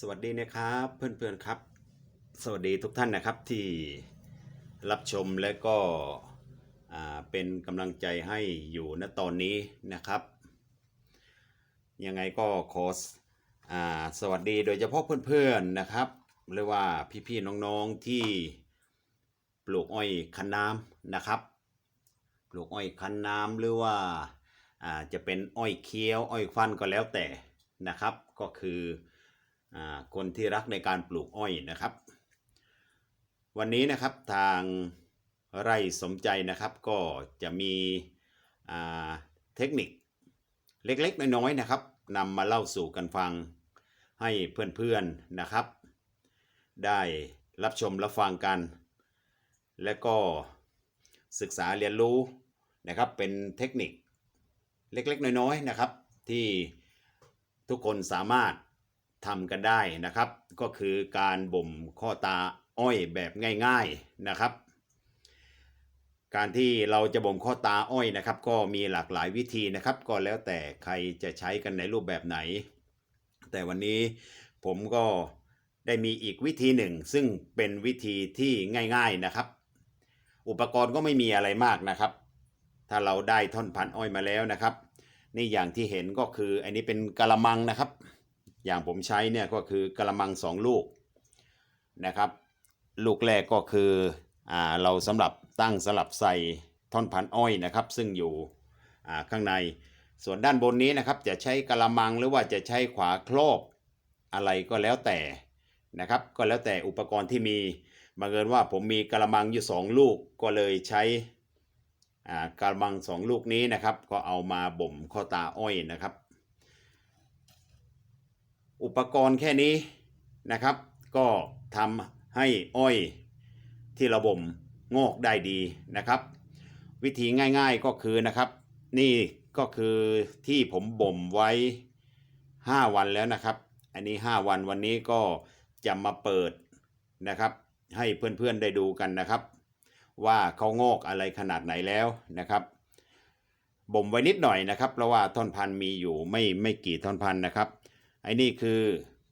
สวัสดีนะครับเพื่อนๆครับ สวัสดีทุกท่านนะครับที่รับชมและก็เป็นกำลังใจให้อยู่ณตอนนี้นะครับ ยังไงก็ขออ่าสวัสดีโดยเฉพาะเพื่อนๆนะครับเรียกว่าพี่ๆน้องๆที่ปลูกอ้อยคันน้ำนะครับ ปลูกอ้อยคันน้ำหรือว่าจะเป็นอ้อยเคี้ยวอ้อยฟันก็แล้วแต่นะครับ ก็คือ คนที่รักในการปลูกอ้อยนะครับ วันนี้นะครับทางไร่สมใจนะครับก็จะมีเทคนิคเล็กๆ น้อยๆนะครับนำมาเล่าสู่กันฟังให้เพื่อนๆนะครับ ได้รับชมรับฟังกัน และก็ศึกษาเรียนรู้นะครับเป็นเทคนิคเล็กๆ น้อยๆนะครับ ที่ทุกคนสามารถ ทำกันได้นะครับ ก็คือการบ่มข้อตาอ้อยแบบง่ายๆนะครับ การที่เราจะบ่มข้อตาอ้อยนะครับ ก็มีหลากหลายวิธีนะครับ ก็แล้วแต่ใครจะใช้กันในรูปแบบไหน แต่วันนี้ผมก็ได้มีอีกวิธีหนึ่ง ซึ่งเป็นวิธีที่ง่าย ๆนะครับ อุปกรณ์ก็ไม่มีอะไรมากนะครับ ถ้าเราได้ท่อนพันอ้อยมาแล้วนะครับ นี่อย่างที่เห็นก็คืออันนี้เป็นกะละมังนะครับ อย่างผมใช้เนี่ยก็คือกะละมังสองลูกนะครับ ลูกแรกก็คืออ่าเราสำหรับตั้งสลับใส่ท่อนพันอ้อยนะครับ ซึ่งอยู่อ่าข้างในส่วนด้านบนนี้นะครับจะใช้กะละมังหรือว่าจะใช้ขวาครอบอะไรก็แล้วแต่นะครับ ก็แล้วแต่อุปกรณ์ที่มีบังเอิญว่าผมมีกะละมังอยู่สองลูกก็เลยใช้อ่ากะละมังสองลูกนี้นะครับ ก็เอามาบ่มข้อตาอ้อยนะครับ อุปกรณ์แค่นี้นะครับ ก็ทำให้อ้อยที่เราบ่มงอกได้ดีนะครับ วิธีง่ายๆก็คือนะครับ นี่ก็คือที่ผมบ่มไว้ 5 วันแล้วนะครับ อันนี้ 5 วันวันนี้ก็จะมาเปิดนะครับ ให้เพื่อนๆได้ดูกันนะครับ ว่าเขางอกอะไรขนาดไหนแล้วนะครับบ่มไว้นิดหน่อยนะครับ เพราะว่าท่อนพันธุ์มีอยู่ไม่ไม่กี่ท่อนพันธุ์นะครับ ไอ้นี่คือ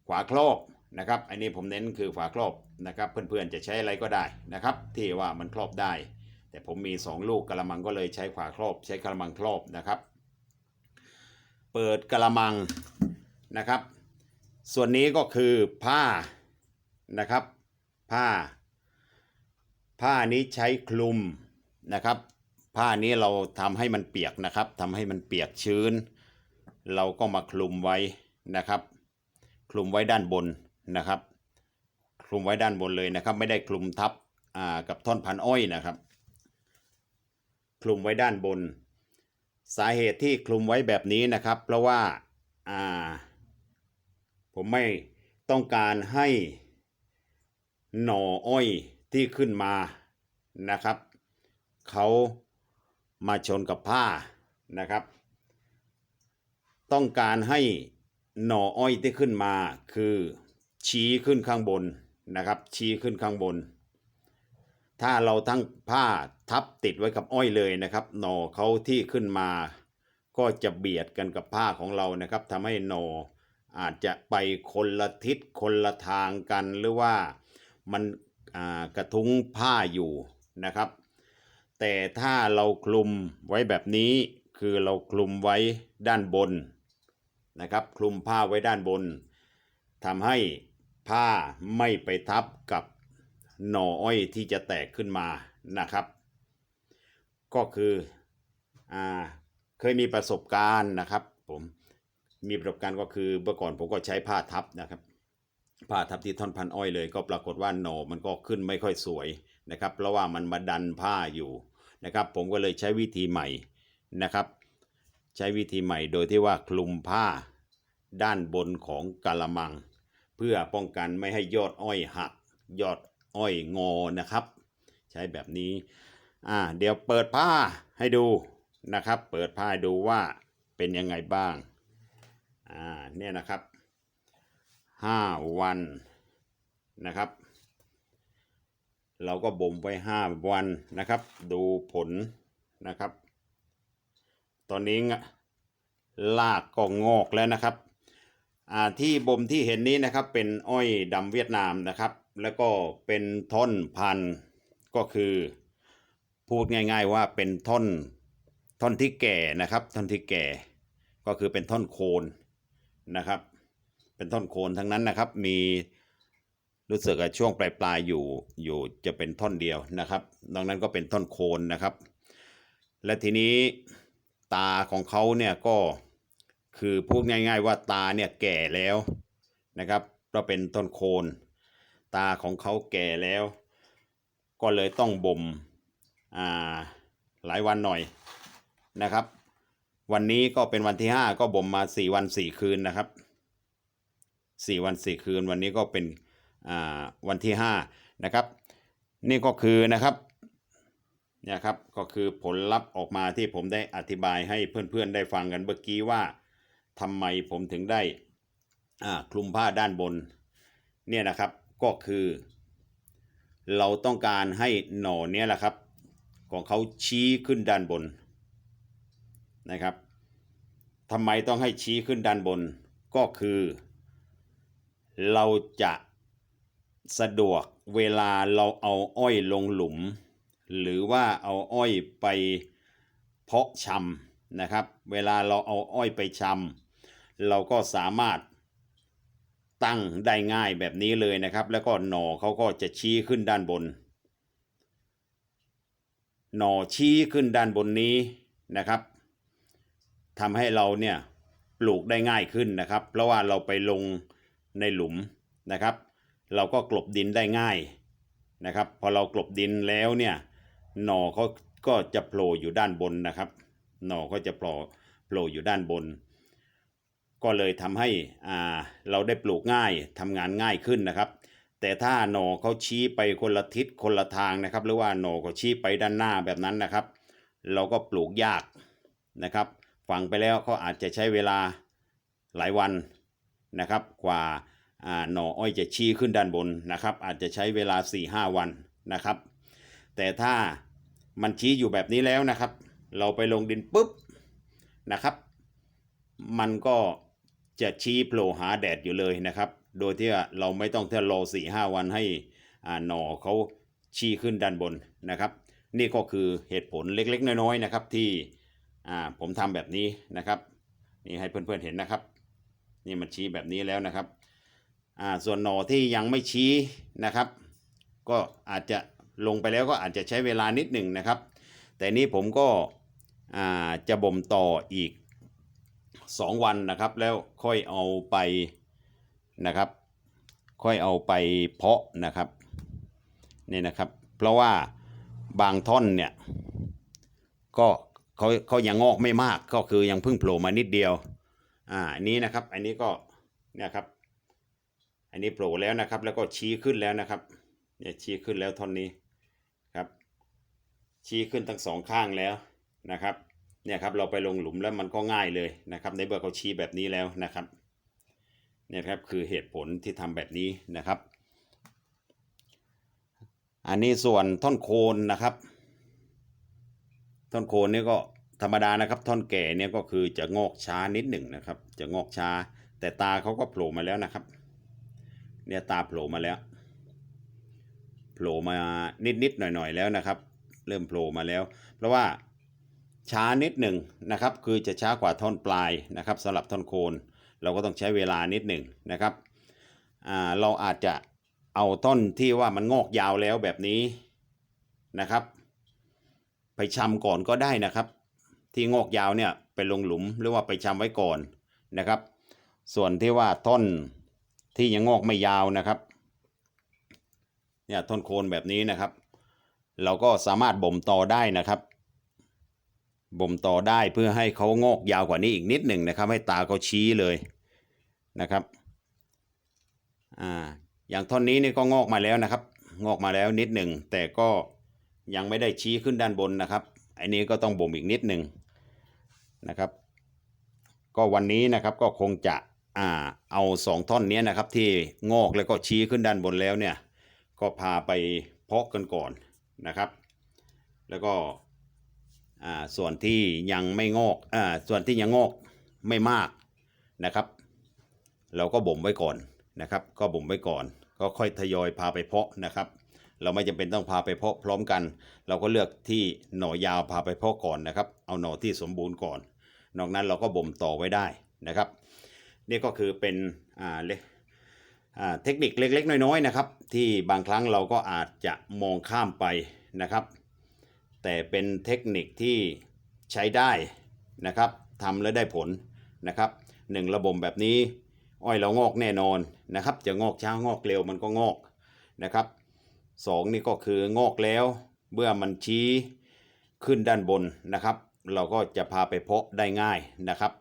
ขวาครอบนะครับไอ้นี่ผมเน้นคือฝาครอบนะครับ เพื่อนๆจะใช้อะไรก็ได้นะครับ ที่ว่ามันครอบได้ แต่ผมมี 2 ลูกกระมังก็เลยใช้ขวาครอบ ใช้กระมังครอบนะครับ เปิดกระมังนะครับ ส่วนนี้ก็คือผ้านะครับ ผ้า ผ้านี้ใช้คลุมนะครับ ผ้านี้เราทำให้มันเปียกนะครับทำให้มันเปียกชื้น เราก็มาคลุมไว้ นะครับ คลุมไว้ด้านบนนะครับ คลุมไว้ด้านบนเลยนะครับ ไม่ได้คลุมทับกับท่อนพันอ้อยนะครับ คลุมไว้ด้านบน สาเหตุที่คลุมไว้แบบนี้นะครับ เพราะว่าอ่าผมไม่ต้องการให้หน่ออ้อยที่ขึ้นมานะครับเขามาชนกับผ้านะครับ ต้องการให้ หน่ออ้อยที่ขึ้นมาคือชี้ขึ้นข้างบนนะครับ ชี้ขึ้นข้างบน ถ้าเราทั้งผ้าทับติดไว้กับอ้อยเลยนะครับ หน่อเขาที่ขึ้นมา ก็จะเบียดกันกับผ้าของเรานะครับทำให้หน่ออาจจะไปคนละทิศคนละทางกันหรือว่ามันกระทุ้งผ้าอยู่นะครับ แต่ถ้าเราคลุมไว้แบบนี้คือเราคลุมไว้ด้านบน นะครับคลุมผ้าไว้ด้านบนทำให้ผ้าไม่ไปทับกับหน่ออ้อยที่จะแตกขึ้นมานะครับ ก็คืออเคยมีประสบการณ์นะครับผมมีประสบการณ์ก็คือเมื่อก่อนผมก็ใช้ผ้าทับนะครับ ผ้าทับที่ท่อนพันอ้อยเลย ก็ปรากฏว่าหน่อมันก็ขึ้นไม่ค่อยสวยนะครับเพราะว่ามันมาดันผ้าอยู่นะครับ ผมก็เลยใช้วิธีใหม่นะครับ ใช้วิธีใหม่โดยที่ว่าคลุมผ้าด้านบนของกะละมัง เพื่อป้องกันไม่ให้ยอดอ้อยหัก ยอดอ้อยงอนะครับ ใช้แบบนี้อ่าเดี๋ยวเปิดผ้าให้ดูนะครับ เปิดผ้าดูว่าเป็นยังไงบ้างอ่าเนี่ยนะครับห้าวันนะครับ เราก็บ่มไว้ห้าวันนะครับ ดูผลนะครับ ตอนนี้ลากก็งอกแล้วนะครับที่บ่มที่เห็นนี้นะครับเป็นอ้อยดำเวียดนามนะครับ แล้วก็เป็นท่อนพันก็คือ พูดง่ายๆว่าเป็นท่อนท่อนที่แก่นะครับ ท่อนที่แก่ก็คือเป็นท่อนโคนนะครับ เป็นท่อนโคนทั้งนั้นนะครับ มีรู้สึกว่าช่วงปลายๆอยู่อยู่จะเป็นท่อนเดียวนะครับดังนั้นก็เป็นท่อนโคนนะครับ และทีนี้ ตาของเขาเนี่ยก็คือพูดง่าย ๆ ว่าตาเนี่ยแก่แล้วนะครับก็เป็นต้นโคน ตาของเขาแก่แล้ว ก็เลยต้องบ่มอ่าหลายวันหน่อยนะครับ วันนี้ก็เป็นวันที่ 5 ก็บ่มมา 4 วัน 4 คืนนะครับ 4 วัน 4 คืนวันนี้ก็เป็นอ่าวันที่5นะครับ นี่ก็คือนะครับ เนี่ยครับก็คือผลลัพธ์ออกมาที่ผมได้อธิบายให้เพื่อนๆได้ฟังกันเมื่อกี้ว่าทำไมผมถึงได้คลุมผ้าด้านบนเนี่ยนะครับก็คือ เราต้องการให้หน่อเนี้ยแหละครับของเขาชี้ขึ้นด้านบนนะครับทำไมต้องให้ชี้ขึ้นด้านบนก็คือ เราจะสะดวกเวลาเราเอาอ้อยลงหลุม หรือว่าเอาอ้อยไปเพาะชำนะครับ เวลาเราเอาอ้อยไปชำเราก็สามารถตั้งได้ง่ายแบบนี้เลยนะครับ แล้วก็หน่อเขาก็จะชี้ขึ้นด้านบน หน่อชี้ขึ้นด้านบนนี้นะครับทำให้เราเนี่ยปลูกได้ง่ายขึ้นนะครับ เพราะว่าเราไปลงในหลุมนะครับ เราก็กลบดินได้ง่ายนะครับ พอเรากลบดินแล้วเนี่ย หน่อเขาก็จะโผล่อยู่ด้านบนนะครับ หน่อก็จะโผล่โผล่อยู่ด้านบน ก็เลยทำให้อ่าเราได้ปลูกง่ายทำงานง่ายขึ้นนะครับ แต่ถ้าหน่อเขาชี้ไปคนละทิศคนละทางนะครับ หรือว่าหน่อเขาชี้ไปด้านหน้าแบบนั้นนะครับ เราก็ปลูกยากนะครับฝังไปแล้วเขาอาจจะใช้เวลาหลายวันนะครับ กว่าอ่าหน่ออ้อยจะชี้ขึ้นด้านบนนะครับ อาจจะใช้เวลา 4-5 วันนะครับ แต่ถ้า มันชี้อยู่แบบนี้แล้วนะครับ เราไปลงดินปุ๊บนะครับ มันก็จะชี้โผล่หาแดดอยู่เลยนะครับ โดยที่เราไม่ต้องเที่ยวรอสี่ห้าวันให้หน่อเขาชี้ขึ้นด้านบนนะครับ นี่ก็คือเหตุผลเล็กๆ น้อยๆนะครับที่ผมทำแบบนี้นะครับ นี่ให้เพื่อนๆเห็นนะครับ นี่มันชี้แบบนี้แล้วนะครับส่วนหน่อที่ยังไม่ชี้นะครับ ก็อาจจะ ลงไปแล้วก็อาจจะใช้เวลานิดหนึ่งนะครับ แต่นี่ผมก็อ่าจะบ่มต่ออีก 2 วันนะครับ แล้วค่อยเอาไปนะครับ ค่อยเอาไปเพาะนะครับนี่นะครับ เพราะว่าบางท่อนเนี่ยก็เขาเขายังงอกไม่มากก็คือยังเพิ่งโผล่มานิดเดียวอ่าอันนี้นะครับ อันนี้ก็เนี่ยครับ อันนี้โผล่แล้วนะครับ แล้วก็ชี้ขึ้นแล้วนะครับเนี่ยชี้ขึ้นแล้วท่อนนี้ ชี้ขึ้นทั้งสองข้างแล้วนะครับเนี่ยครับเราไปลงหลุมแล้วมันก็ง่ายเลยนะครับ ในเมื่อเขาชี้แบบนี้แล้วนะครับเนี่ยครับคือเหตุผลที่ทำแบบนี้นะครับ อันนี้ส่วนท่อนโคนนะครับ ท่อนโคนนี่ก็ธรรมดานะครับ ท่อนแก่เนี่ยก็คือจะงอกช้านิดหนึ่งนะครับ จะงอกช้า แต่ตาเขาก็โผล่มาแล้วนะครับ เนี่ยตาโผล่มาแล้วโผล่มานิดๆหน่อยๆแล้วนะครับ เริ่มโผล่มาแล้ว เพราะว่าช้านิดหนึ่งนะครับ คือจะช้ากว่าท่อนปลายนะครับสำหรับท่อนโคน เราก็ต้องใช้เวลานิดหนึ่งนะครับเราอาจจะเอาต้นที่ว่ามันงอกยาวแล้วแบบนี้นะครับ ไปชำก่อนก็ได้นะครับ ที่งอกยาวเนี่ยไปลงหลุมหรือว่าไปชำไว้ก่อนนะครับ ส่วนที่ว่าต้นที่ยังงอกไม่ยาวนะครับเนี่ยต้นโคนแบบนี้นะครับ เราก็สามารถบ่มต่อได้นะครับ บ่มต่อได้เพื่อให้เขางอกยาวกว่านี้อีกนิดหนึ่งนะครับ ให้ตาเขาชี้เลยนะครับอ่าอย่างท่อนนี้นี่ก็งอกมาแล้วนะครับ งอกมาแล้วนิดหนึ่งแต่ก็ยังไม่ได้ชี้ขึ้นด้านบนนะครับอันนี้ก็ต้องบ่มอีกนิดหนึ่งนะครับ ก็วันนี้นะครับก็คงจะอ่าเอาสองท่อนนี้นะครับที่งอกแล้วก็ชี้ขึ้นด้านบนแล้วเนี่ย ก็พาไปเพาะกันก่อน นะครับ แล้วก็ส่วนที่ยังไม่งอกอส่วนที่ยังงอกไม่มากนะครับ เราก็บ่มไว้ก่อนนะครับ ก็บ่มไว้ก่อน ก็ค่อยทยอยพาไปเพาะนะครับ เราไม่จำเป็นต้องพาไปเพาะพร้อมกัน เราก็เลือกที่หน่อยาวพาไปเพาะก่อนนะครับ เอาหน่อที่สมบูรณ์ก่อน นอกนั้นเราก็บ่มต่อไว้ได้นะครับ นี่ก็คือเป็นอ่าเล เทคนิคเล็ก ๆ น้อยๆนะครับ ที่บางครั้งเราก็อาจจะมองข้ามไปนะครับ แต่เป็นเทคนิคที่ใช้ได้นะครับทำแล้วได้ผลนะครับหนึ่งระบบแบบนี้ อ้อยเรางอกแน่นอนนะครับ จะงอกช้างอกเร็วมันก็งอกนะครับสองนี่ก็คืองอกแล้วเมื่อมันชี้ขึ้นด้านบนนะครับ เราก็จะพาไปเพาะได้ง่ายนะครับ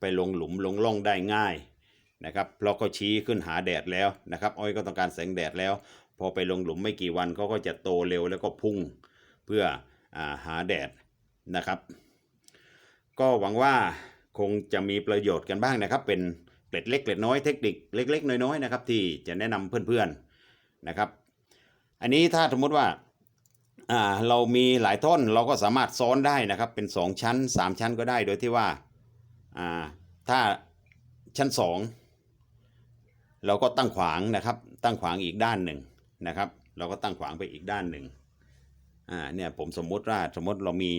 ไปลงหลุมลงร่องได้ง่าย นะครับเพราะก็ชี้ขึ้นหาแดดแล้วนะครับอ้อยก็ต้องการแสงแดดแล้ว พอไปลงหลุมไม่กี่วันเขาก็จะโตเร็วแล้วก็พุ่งเพื่ออาหาแดดนะครับ ก็หวังว่าคงจะมีประโยชน์กันบ้างนะครับ เป็นเกล็ดเล็กเกล็ดน้อยเทคนิคเล็ก ๆ น้อยๆนะครับที่จะแนะนำเพื่อนๆนะครับ อันนี้ถ้าสมมติว่าาเรามีหลายท่อนเราก็สามารถซ้อนได้นะครับ เป็น 2 ชั้น 3 ชั้นก็ได้โดยที่ว่าอ่าถ้าชั้น 2 เราก็ตั้งขวางนะครับ ตั้งขวางอีกด้านหนึ่งนะครับ เราก็ตั้งขวางไปอีกด้านหนึ่งอ่าเนี่ยผมสมมติว่าสมมติเรามี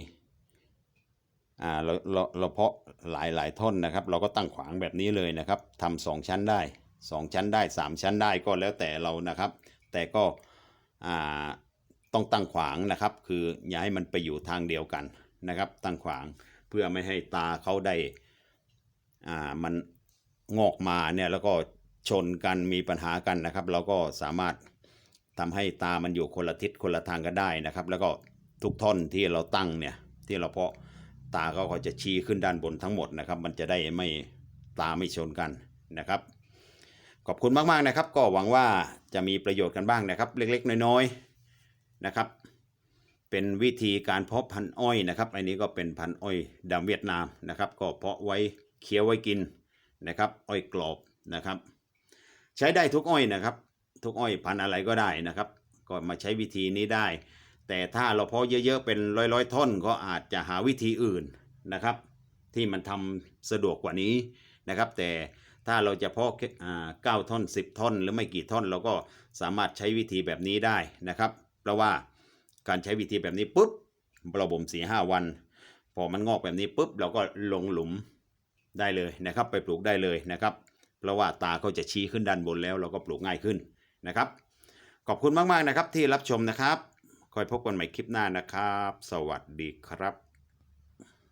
อ่าเราเราเราเพาะหลายหลายท่อนนะครับ เราก็ตั้งขวางแบบนี้เลยนะครับทำสองชั้นได้สองชั้นได้สามชั้นได้ก็แล้วแต่เรานะครับ แต่ก็อ่าต้องตั้งขวางนะครับ คืออย่าให้มันไปอยู่ทางเดียวกันนะครับ ตั้งขวางเพื่อไม่ให้ตาเขาได้อ่ามันงอกมาเนี่ยแล้วก็ ชนกันมีปัญหากันนะครับ เราก็สามารถทำให้ตามันอยู่คนละทิศคนละทางก็ได้นะครับ แล้วก็ทุกท่อนที่เราตั้งเนี่ยที่เราเพาะตาก็จะชี้ขึ้นด้านบนทั้งหมดนะครับ มันจะได้ไม่ตาไม่ชนกันนะครับ ขอบคุณมากๆนะครับ ก็หวังว่าจะมีประโยชน์กันบ้างนะครับ เล็กๆ น้อยๆนะครับ เป็นวิธีการเพาะพันธุ์อ้อยนะครับ อันนี้ก็เป็นพันธุ์อ้อยดำเวียดนามนะครับ ก็เพาะไว้เคี้ยวไว้กินนะครับ อ้อยกรอบนะครับ ใช้ได้ทุกอ้อยนะครับ ทุกอ้อยพันอะไรก็ได้นะครับ ก็มาใช้วิธีนี้ได้ แต่ถ้าเราเพาะเยอะๆเป็นร้อยๆท่อนก็อาจจะหาวิธีอื่นนะครับ ที่มันทำสะดวกกว่านี้นะครับ แต่ถ้าเราจะเพาะเก้าท่อนสิบท่อน หรือไม่กี่ท่อนเราก็สามารถใช้วิธีแบบนี้ได้นะครับ เพราะว่าการใช้วิธีแบบนี้ปุ๊บเราบ่มสี่ห้าวัน พอมันงอกแบบนี้ปุ๊บเราก็ลงหลุมได้เลยนะครับ ไปปลูกได้เลยนะครับ เพราะว่าตาเขาจะชี้ขึ้นด้านบนแล้วเราก็ปลูกง่ายขึ้นนะครับ ขอบคุณมากๆนะครับที่รับชมนะครับคอยพบกันใหม่คลิปหน้านะครับ สวัสดีครับ